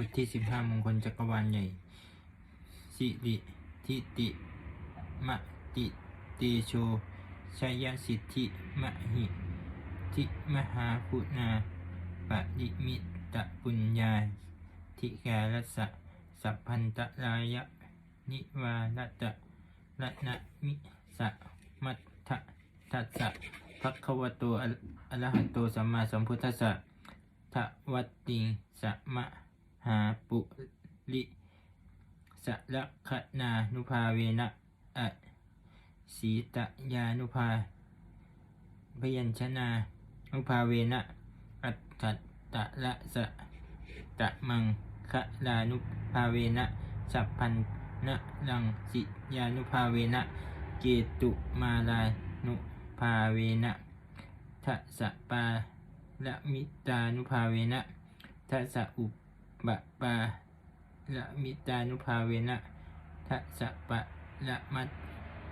บทที่สิบห้ามงคลจักรวาลใหญ่ สิริทิติมะติเตโชชยสิทธิมหิทิมหาคุณาปริมิตะปุญญาธิกาลสะสัพพันตรายะ นิวาลตะระนะมิสะมัทธะทัสสะภะควโตอะอรหะโตสัมมาสัมพุทธัสสะทวัตติงสะมะ หาปุริสละคนานุภาเวนะอะสีตยานุภาพยัญชนะนุภาเวนะอัตถัตตะละสะตะมังคะลานุภาเวนะสัพพันนะลังสิยานุภาเวนะเกตุมาลานุภาเวนะทัสะปาละมิตานุภาเวนะทัสะอุป ปาละมิตานุภาเวนะทัสะปะละมัต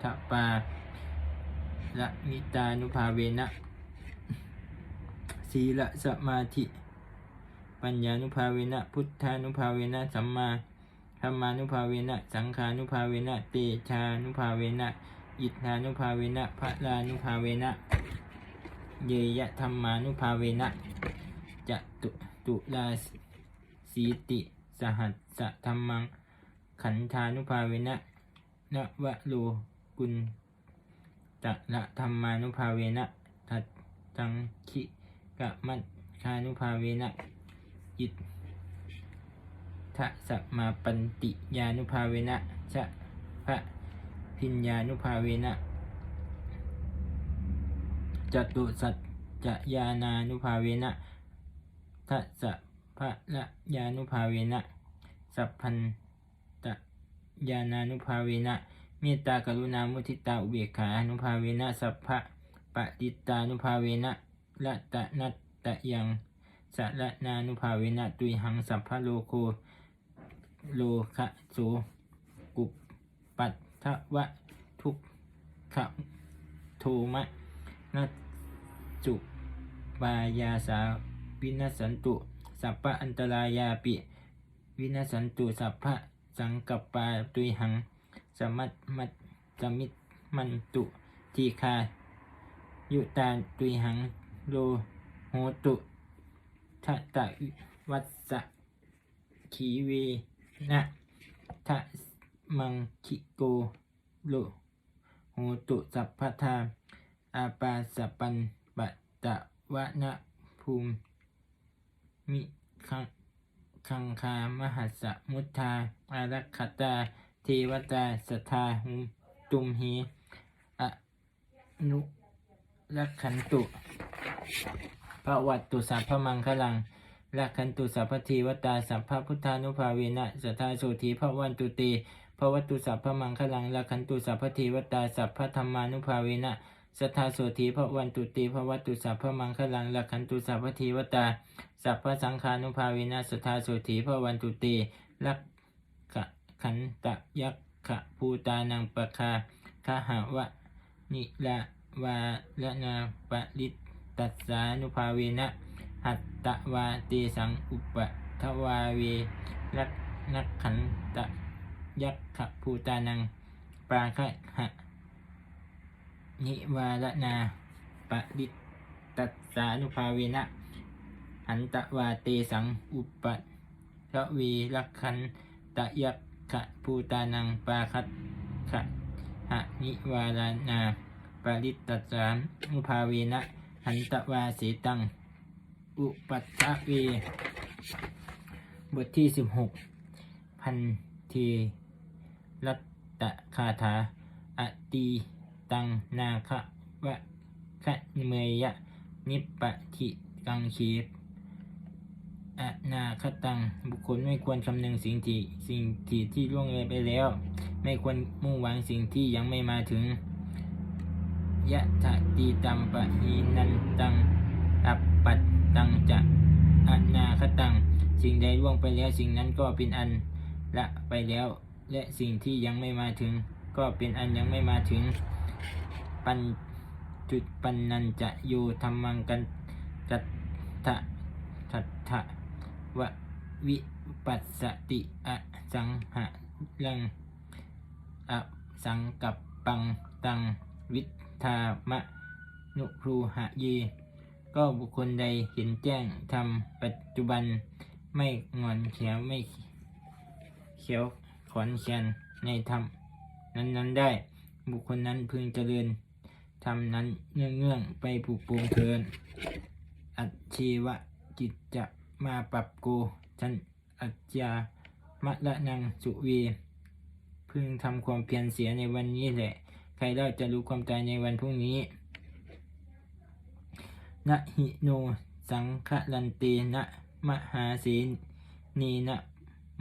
ถปาละมิตานุภาเวนะศีละสมาธิ ปัญญานุภาเวนะพุทธานุภาเวนะสัมมาธรรมานุภาเวนะสังขานุภาเวนะเตชานุภาเวนะอิทธานุภาเวนะพระลานุภาเวนะเยยะธรรมานุภาเวนะจะตุตุลา สีติสหัสสะธรรมัง ขันธานุภาเวนะนวะโลกุลตะละธรรมานุภาเวนะทัตตังคิกะมัตคานุภาเวนะอิททะสัมมาปันติยานุภาเวนะชะพระพิญญานุภาเวนะจตุสัจจะยานานุภาเวนะทัสสะ พระละยานุภาเวนะ สัพพันตะยานานุภาเวนะ เมตตากรุณามุทิตาอุเบกขาอนุภาเวนะสัพพะปฏิตานุภาเวนะละตะนัตตะยังสละนานุภาเวนะตุยหังสัพพะโลโคโลคะโสกุปปัตถวะทุกขโทมะนัจจุปายาสาวินัสันตุ สัพพะอันตรายาปิ วินัสสันตุสัพพะสังกัปปาตุยหัง สมัตมัตสมิตมันตุทีคา ยุตาตุยหังโลโหตุทะตะวัสสะขีเวนะทะมังคิโกโลโหตุสัพพทาอาปาสปันปะตะวะนะภูมิ มิคังคังคามหัสมุทธาอารักขตาเทวตาสัทธาหุมตุมหีอนุรักขันตุพระวัตตุสัพพมังคลังรักขันตุสัพพเทวตาสัพพพุทธานุภาเวนะสัทธาโสธีพระวันตุเตพระวัตตุสัพพมังคลังรักขันตุสัพพเทวตาสัพพธรรมานุภาเวนะ สัทธาโสธีพระวันตุเตพระวัตตุสัพพมังคลังรักขันตุสัพพเทวตา สัพพสังฆานุภาเวนะสัทธาโสธีพระวันตุเตรักขะขันตะยักขะภูตานังปะคาคาหาวะนิละวาละนาปะลิตตัสสานุภาเวนะหัตตะวาเตสังอุปะทวาเวรักนักขันตะยักขะภูตานังปาคะหะ นิวาละนาปะลิตตัสสานุภาเวนะหันตะวาเตสังอุปะทวเวรักขันตะยักขะภูตานังปาคัตขะหะนิวาลานาปาริตตัสสามุภาเวนะหันตะวาเสตัง อุปัตตะเว บทที่สิบหกพันทีรัตตะคาถาอตี ตังนาคะวะคะเมยะ นิปะทิกังคีอนาคตัง บุคคลไม่ควรคำนึงสิ่งที่สิ่งที่ที่ล่วงเลยไปแล้ว ไม่ควรมุ่งหวังสิ่งที่ยังไม่มาถึงยะถะตีตัมปะหีนันตังอัปปัตตังจะอนาคตัง สิ่งใดล่วงไปแล้วสิ่งนั้นก็เป็นอันละไปแล้ว และสิ่งที่ยังไม่มาถึง ก็เป็นอันยังไม่มาถึง ปัญจุดปันนันจะโยธรรมังกันจัตถะทัตถะวะวิปัสสติอสังหะลังอสังกับปังตังวิทามะนุพรูหะเย ก็บุคคลใดเห็นแจ้งทำปัจจุบันไม่งอนเขียวไม่เขียวขอนแขนในธรรมนั้นๆได้ บุคคลนั้นพึงเจริญ ทำนั้นเงื่องๆไปผูกปวงเทิน อัจชีวะจิตจะมาปรับโกฉันอัจจามะละนังสุวีพึงทำความเพียรเสียในวันนี้แหละ ใครเล่าจะรู้ความตายในวันพรุ่งนี้นะหิโนสังฆลันเตนะมหาเสนีนะ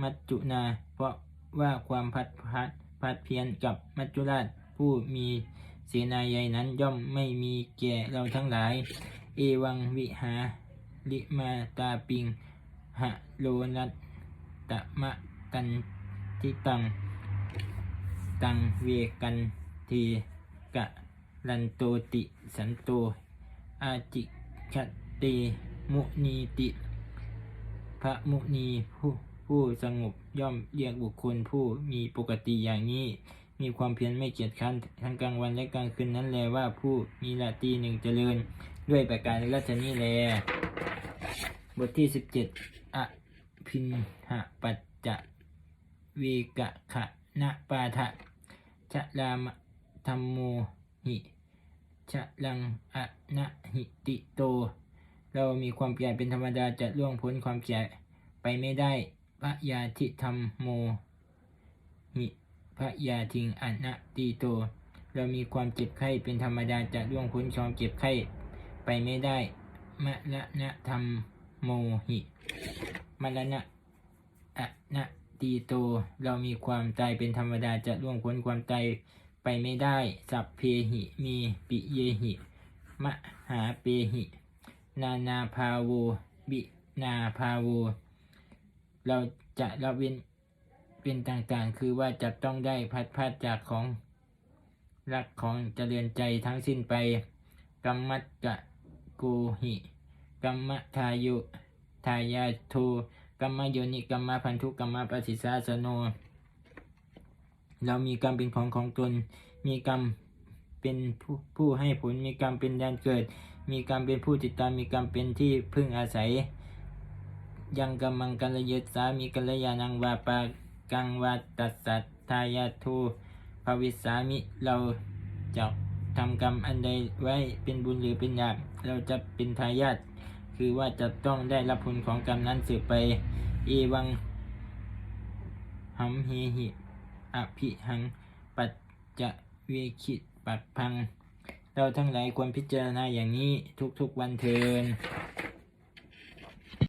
มัจจุนา เพราะว่าความพัดพัดพัดเพียนกับมัจจุราชผู้มี เสนาใหญ่นั้นย่อมไม่มีแก่เราทั้งหลาย เอวังวิหาลิมาตาปิงหะโลนัตตะมะกันทิตัง ตังเวกันทีกะลันโตติสันโต อาจิคติมุนีติ พระมุนีผู้ผู้สงบย่อมเรียกบุคคลผู้มีปกติอย่างนี้ มีความเพียรไม่เกียจคร้านทั้งกลางวันและกลางคืนนั้นแลว่าผู้มีละตีหนึ่งเจริญ ด้วยประการราชนี้แล บทที่สิบเจ็ดอภินหะปัจจะเวกะขะนะปาทะชะลามะธรรมโมหิชะลังอะนะหิติโต เรามีความแก่เป็นธรรมดาจะล่วงพ้นความแก่ไปไม่ได้พระยาทิธรรมโมหิ พระยาทิงอะนะติโต เรามีความเจ็บไข้เป็นธรรมดาจะล่วงพ้นความเจ็บไข้ไปไม่ได้ มะละนะธรรมโมหิมะละนะอะนะตีโต เรามีความตายเป็นธรรมดาจะล่วงพ้นความตายไปไม่ได้ สัพเพหิมีปิเยหิมหาเปหิ นานาภาโวบินาภาโว เราจะละเว้น เป็นต่างๆ คือว่าจะต้องได้พัดพลาดจากของรักของเจริญใจทั้งสิ้นไปกรรมัตกะโกหิกรรมทายุทายาโทกรรมโยนิกรรมพันธุกรรมปฏิสาสโน เรามีกรรมเป็นของของตน มีกรรมเป็นผู้ผู้ให้ผล มีกรรมเป็นแดนเกิด มีกรรมเป็นผู้ติดตาม มีกรรมเป็นที่พึ่งอาศัย ยังกำมังกัลยศสามีกัลยาณังวาปา กังวาตัสสัททายาทูภวิสามิเราจะทำกรรมอันใดไว้เป็นบุญหรือเป็นบาปเราจะเป็นทายาทคือว่าจะต้องได้รับผลของกรรมนั้นสืบไปเอวังหัมเฮหิอภิหังปัจจะเวคิปัดพัง เราทั้งหลายควรพิจารณาอย่างนี้ทุกๆวันเทิน